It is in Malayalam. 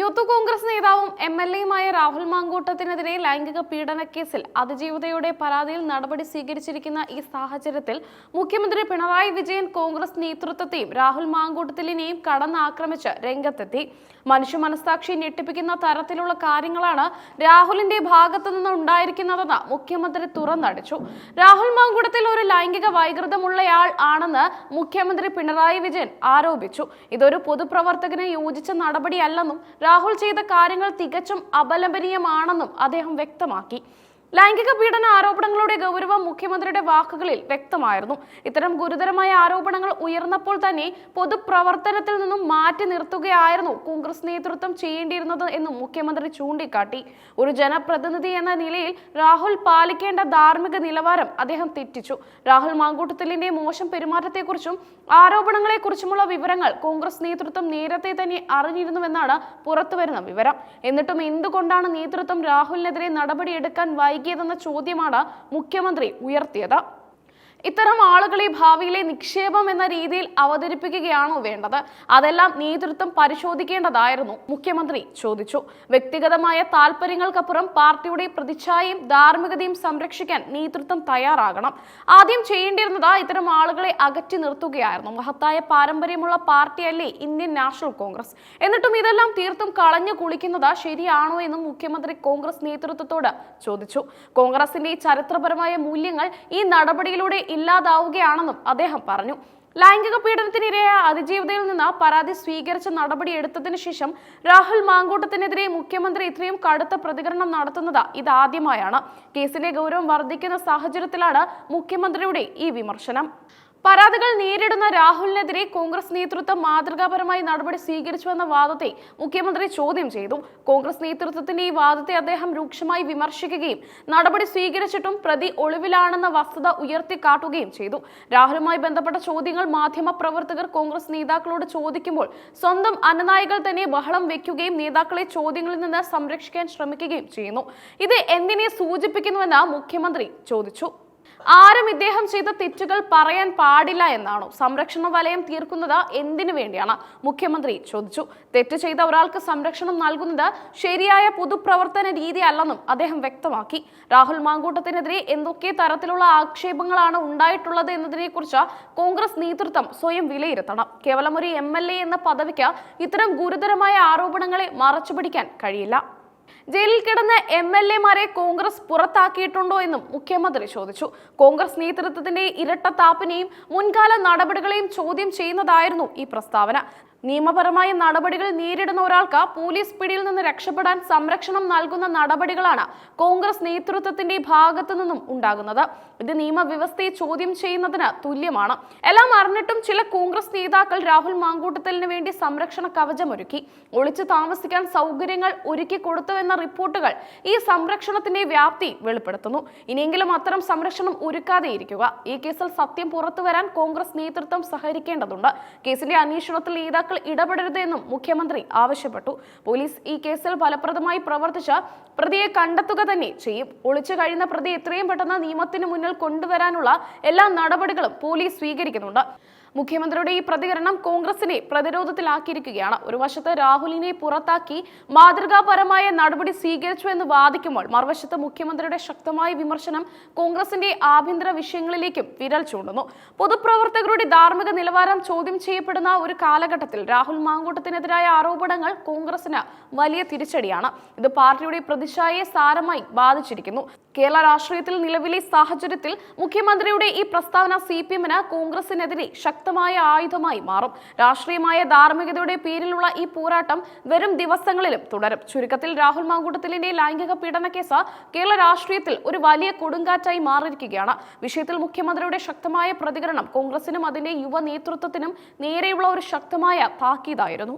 യൂത്ത് കോൺഗ്രസ് നേതാവും എം എൽ എയുമായ രാഹുൽ മാങ്കൂട്ടത്തിനെതിരെ ലൈംഗിക പീഡന കേസിൽ അതിജീവിതയുടെ പരാതിയിൽ നടപടി സ്വീകരിച്ചിരിക്കുന്ന ഈ സാഹചര്യത്തിൽ മുഖ്യമന്ത്രി പിണറായി വിജയൻ കോൺഗ്രസ് നേതൃത്വത്തെയും രാഹുൽ മാങ്കൂട്ടത്തിലിനെയും കടന്നാക്രമിച്ച് രംഗത്തെത്തി. മനുഷ്യ മനസ്സാക്ഷി ഞെട്ടിപ്പിക്കുന്ന തരത്തിലുള്ള കാര്യങ്ങളാണ് രാഹുലിന്റെ ഭാഗത്തു നിന്ന് ഉണ്ടായിരിക്കുന്നതെന്ന് മുഖ്യമന്ത്രി തുറന്നടിച്ചു. രാഹുൽ മാങ്കൂട്ടത്തിൽ ഒരു ലൈംഗിക വൈകൃതമുള്ളയാൾ ആണെന്ന് മുഖ്യമന്ത്രി പിണറായി വിജയൻ ആരോപിച്ചു. ഇതൊരു പൊതുപ്രവർത്തകന് യോജിച്ച നടപടിയല്ലെന്നും രാഹുൽ ചെയ്ത കാര്യങ്ങൾ തികച്ചും അപലപനീയമാണെന്നും അദ്ദേഹം വ്യക്തമാക്കി. ലൈംഗിക പീഡന ആരോപണങ്ങളുടെ ഗൗരവം മുഖ്യമന്ത്രിയുടെ വാക്കുകളിൽ വ്യക്തമായിരുന്നു. ഇത്തരം ഗുരുതരമായ ആരോപണങ്ങൾ ഉയർന്നപ്പോൾ തന്നെ പൊതുപ്രവർത്തനത്തിൽ നിന്നും മാറ്റി നിർത്തുകയായിരുന്നു കോൺഗ്രസ് നേതൃത്വം ചെയ്യേണ്ടിയിരുന്നത് എന്നും മുഖ്യമന്ത്രി ചൂണ്ടിക്കാട്ടി. ഒരു ജനപ്രതിനിധി എന്ന നിലയിൽ രാഹുൽ പാലിക്കേണ്ട ധാർമ്മിക നിലവാരം അദ്ദേഹം തെറ്റിച്ചു. രാഹുൽ മാങ്കൂട്ടത്തിലിന്റെ മോശം പെരുമാറ്റത്തെക്കുറിച്ചും ആരോപണങ്ങളെക്കുറിച്ചുമുള്ള വിവരങ്ങൾ കോൺഗ്രസ് നേതൃത്വം നേരത്തെ തന്നെ അറിഞ്ഞിരുന്നുവെന്നാണ് പുറത്തുവരുന്ന വിവരം. എന്നിട്ടും എന്തുകൊണ്ടാണ് നേതൃത്വം രാഹുലിനെതിരെ നടപടിയെടുക്കാൻ വൈകിയതെന്ന ചോദ്യമാണ് മുഖ്യമന്ത്രി ഉയർത്തിയത്. ഇത്തരം ആളുകളെ ഭാവിയിലെ നിക്ഷേപം എന്ന രീതിയിൽ അവതരിപ്പിക്കുകയാണോ വേണ്ടത്? അതെല്ലാം നേതൃത്വം പരിശോധിക്കേണ്ടതായിരുന്നു. മുഖ്യമന്ത്രി ചോദിച്ചു. വ്യക്തിഗതമായ താല്പര്യങ്ങൾക്കപ്പുറം പാർട്ടിയുടെ പ്രതിച്ഛായയും ധാർമ്മികതയും സംരക്ഷിക്കാൻ നേതൃത്വം തയ്യാറാകണം. ആദ്യം ചെയ്യേണ്ടിയിരുന്നത് ഇത്തരം ആളുകളെ അകറ്റി നിർത്തുകയായിരുന്നു. മഹത്തായ പാരമ്പര്യമുള്ള പാർട്ടിയല്ലേ ഇന്ത്യൻ നാഷണൽ കോൺഗ്രസ്. എന്നിട്ടും ഇതെല്ലാം തീർത്തും കളഞ്ഞു കുളിക്കുന്നത് ശരിയാണോ എന്നും മുഖ്യമന്ത്രി കോൺഗ്രസ് നേതൃത്വത്തോട് ചോദിച്ചു. കോൺഗ്രസിന്റെ ചരിത്രപരമായ മൂല്യങ്ങൾ ഈ നടപടിയിലൂടെ ഇല്ലാതാവുകയാണെന്നും അദ്ദേഹം പറഞ്ഞു. ലൈംഗിക പീഡനത്തിനിരയായ അതിജീവിതയിൽ നിന്ന് പരാതി സ്വീകരിച്ച നടപടി എടുത്തതിനു ശേഷം രാഹുൽ മാങ്കൂട്ടത്തിനെതിരെ മുഖ്യമന്ത്രി ഇത്രയും കടുത്ത പ്രതികരണം നടത്തുന്നത് ഇതാദ്യമായാണ്. കേസിലെ ഗൗരവം വർദ്ധിക്കുന്ന സാഹചര്യത്തിലാണ് മുഖ്യമന്ത്രിയുടെ ഈ വിമർശനം. പരാതികൾ നേരിടുന്ന രാഹുലിനെതിരെ കോൺഗ്രസ് നേതൃത്വം മാതൃകാപരമായി നടപടി സ്വീകരിച്ചുവെന്ന വാദത്തെ മുഖ്യമന്ത്രി ചോദ്യം ചെയ്തു. കോൺഗ്രസ് നേതൃത്വത്തിന്റെ ഈ വാദത്തെ അദ്ദേഹം രൂക്ഷമായി വിമർശിക്കുകയും നടപടി സ്വീകരിച്ചിട്ടും പ്രതി ഒളിവിലാണെന്ന വസ്തുത ഉയർത്തിക്കാട്ടുകയും ചെയ്തു. രാഹുലുമായി ബന്ധപ്പെട്ട ചോദ്യങ്ങൾ മാധ്യമ പ്രവർത്തകർ കോൺഗ്രസ് നേതാക്കളോട് ചോദിക്കുമ്പോൾ സ്വന്തം അനുനായികൾ തന്നെ ബഹളം വെക്കുകയും നേതാക്കളെ ചോദ്യങ്ങളിൽ നിന്ന് സംരക്ഷിക്കാൻ ശ്രമിക്കുകയും ചെയ്യുന്നു. ഇത് എന്തിനെ സൂചിപ്പിക്കുന്നുവെന്ന് മുഖ്യമന്ത്രി ചോദിച്ചു. ആരും ഇദ്ദേഹം ചെയ്ത തെറ്റുകൾ പറയാൻ പാടില്ല എന്നാണോ? സംരക്ഷണ വലയം തീർക്കുന്നത് എന്തിനു വേണ്ടിയാണ്? മുഖ്യമന്ത്രി ചോദിച്ചു. തെറ്റ് ചെയ്ത ഒരാൾക്ക് സംരക്ഷണം നൽകുന്നത് ശരിയായ പൊതുപ്രവർത്തന രീതി അല്ലെന്നും അദ്ദേഹം വ്യക്തമാക്കി. രാഹുൽ മാങ്കൂട്ടത്തിനെതിരെ എന്തൊക്കെ തരത്തിലുള്ള ആക്ഷേപങ്ങളാണ് ഉണ്ടായിട്ടുള്ളത് എന്നതിനെക്കുറിച്ച് കോൺഗ്രസ് നേതൃത്വം സ്വയം വിലയിരുത്തണം. കേവലം ഒരു എം എന്ന പദവിക്ക് ഇത്തരം ഗുരുതരമായ ആരോപണങ്ങളെ മറച്ചുപിടിക്കാൻ കഴിയില്ല. ജയിലിൽ കിടന്ന എം എൽ എമാരെ കോൺഗ്രസ് പുറത്താക്കിയിട്ടുണ്ടോ എന്നും മുഖ്യമന്ത്രി ചോദിച്ചു. കോൺഗ്രസ് നേതൃത്വത്തിന്റെ ഇരട്ടത്താപ്പിനെയും മുൻകാല നടപടികളെയും ചോദ്യം ചെയ്യുന്നതായിരുന്നു ഈ പ്രസ്താവന. നിയമപരമായ നടപടികൾ നേരിടുന്ന ഒരാൾക്ക് പോലീസ് പിടിയിൽ നിന്ന് രക്ഷപ്പെടാൻ സംരക്ഷണം നൽകുന്ന നടപടികളാണ് കോൺഗ്രസ് നേതൃത്വത്തിന്റെ ഭാഗത്തു നിന്നും ഉണ്ടാകുന്നത്. ഇത് നിയമവ്യവസ്ഥയെ ചോദ്യം ചെയ്യുന്നതിന് തുല്യമാണ്. എല്ലാം അറിഞ്ഞിട്ടും ചില കോൺഗ്രസ് നേതാക്കൾ രാഹുൽ മാങ്കൂട്ടത്തലിന് വേണ്ടി സംരക്ഷണ കവചമൊരുക്കി. ഒളിച്ചു താമസിക്കാൻ സൗകര്യങ്ങൾ ഒരുക്കി കൊടുത്തുവെന്ന റിപ്പോർട്ടുകൾ ഈ സംരക്ഷണത്തിന്റെ വ്യാപ്തി വെളിപ്പെടുത്തുന്നു. ഇനിയെങ്കിലും അത്തരം സംരക്ഷണം ഒരുക്കാതെ ഇരിക്കുക. ഈ കേസിൽ സത്യം പുറത്തുവരാൻ കോൺഗ്രസ് നേതൃത്വം സഹകരിക്കേണ്ടതുണ്ട്. കേസിന്റെ അന്വേഷണത്തിൽ നേതാക്കൾ ഇടപെടരുത് എന്നും മുഖ്യമന്ത്രി ആവശ്യപ്പെട്ടു. പോലീസ് ഈ കേസിൽ ഫലപ്രദമായി പ്രവർത്തിച്ച പ്രതിയെ കണ്ടെത്തുക തന്നെ ചെയ്യും. ഒളിച്ചു കഴിയുന്ന പ്രതി എത്രയും പെട്ടെന്ന് നിയമത്തിന് മുന്നിൽ കൊണ്ടുവരാനുള്ള എല്ലാ നടപടികളും പോലീസ് സ്വീകരിക്കുന്നുണ്ട്. മുഖ്യമന്ത്രിയുടെ ഈ പ്രതികരണം കോൺഗ്രസിനെ പ്രതിരോധത്തിലാക്കിയിരിക്കുകയാണ്. ഒരു വശത്ത് രാഹുലിനെ പുറത്താക്കി മാതൃകാപരമായ നടപടി സ്വീകരിച്ചു എന്ന് വാദിക്കുമ്പോൾ മറുവശത്ത് മുഖ്യമന്ത്രിയുടെ ശക്തമായ വിമർശനം കോൺഗ്രസിന്റെ ആഭ്യന്തര വിഷയങ്ങളിലേക്കും വിരൽ ചൂണ്ടുന്നു. പൊതുപ്രവർത്തകരുടെ ധാർമ്മിക നിലവാരം ചോദ്യം ചെയ്യപ്പെടുന്ന ഒരു കാലഘട്ടത്തിൽ രാഹുൽ മാങ്കൂട്ടത്തിനെതിരായ ആരോപണങ്ങൾ കോൺഗ്രസിന് വലിയ തിരിച്ചടിയാണ്. ഇത് പാർട്ടിയുടെ പ്രതിച്ഛായയെ സാരമായി ബാധിച്ചിരിക്കുന്നു. കേരള രാഷ്ട്രീയത്തിൽ നിലവിലെ സാഹചര്യത്തിൽ മുഖ്യമന്ത്രിയുടെ ഈ പ്രസ്താവന സി പി എമ്മിന് കോൺഗ്രസിനെതിരെ ശക്തമായ ആയുധമായി മാറും. രാഷ്ട്രീയമായ ധാർമ്മികതയുടെ പേരിലുള്ള ഈ പോരാട്ടം വരും ദിവസങ്ങളിലും തുടരും. ചുരുക്കത്തിൽ രാഹുൽ മാങ്കൂട്ടത്തിലിന്റെ ലൈംഗിക പീഡന കേസ് കേരള രാഷ്ട്രീയത്തിൽ ഒരു വലിയ കൊടുങ്കാറ്റായി മാറിയിരിക്കുകയാണ്. വിഷയത്തിൽ മുഖ്യമന്ത്രിയുടെ ശക്തമായ പ്രതികരണം കോൺഗ്രസിനും അതിന്റെ യുവ നേതൃത്വത്തിനും നേരെയുള്ള ഒരു ശക്തമായ താക്കീതായിരുന്നു.